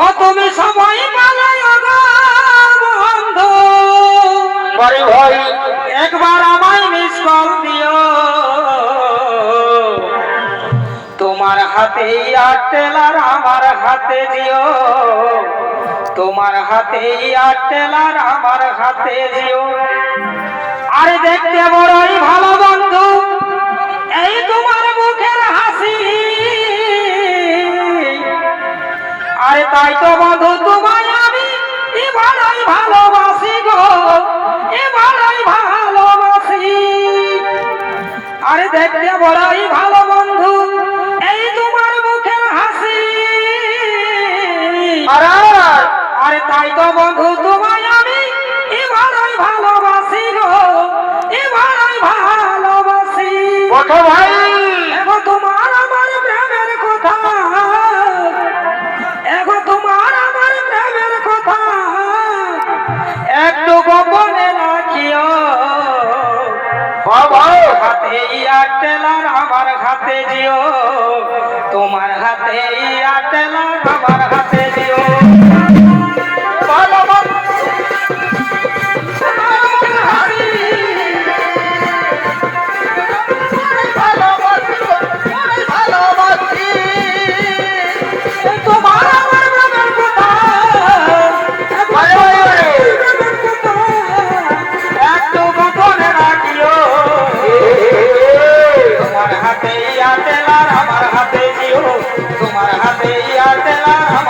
ও তুমি সবাই বাড়ি ভাই একবার আমায় মিস কল দিও। তোমার হাতে আর আমার হাতে দিও তোমার হাতে আর আমার হাতে দিও আরে দেখতে বড়ই তাই তো বন্ধু তোমায় আমি এবারই ভালোবাসি গো এবারই ভালোবাসি। আরে দেখতে বড়ই ভালো বন্ধু এই তোমার মুখের হাসি। আর আর তাই তো বন্ধু তোমায় আমি এবারই ভালোবাসি গো এবারই ভালোবাসি। কত ভাই। হাতে এয়ারটেল আর আমার হাতে জিও তোমার হাতে এয়ারটেল আর हमें याद ना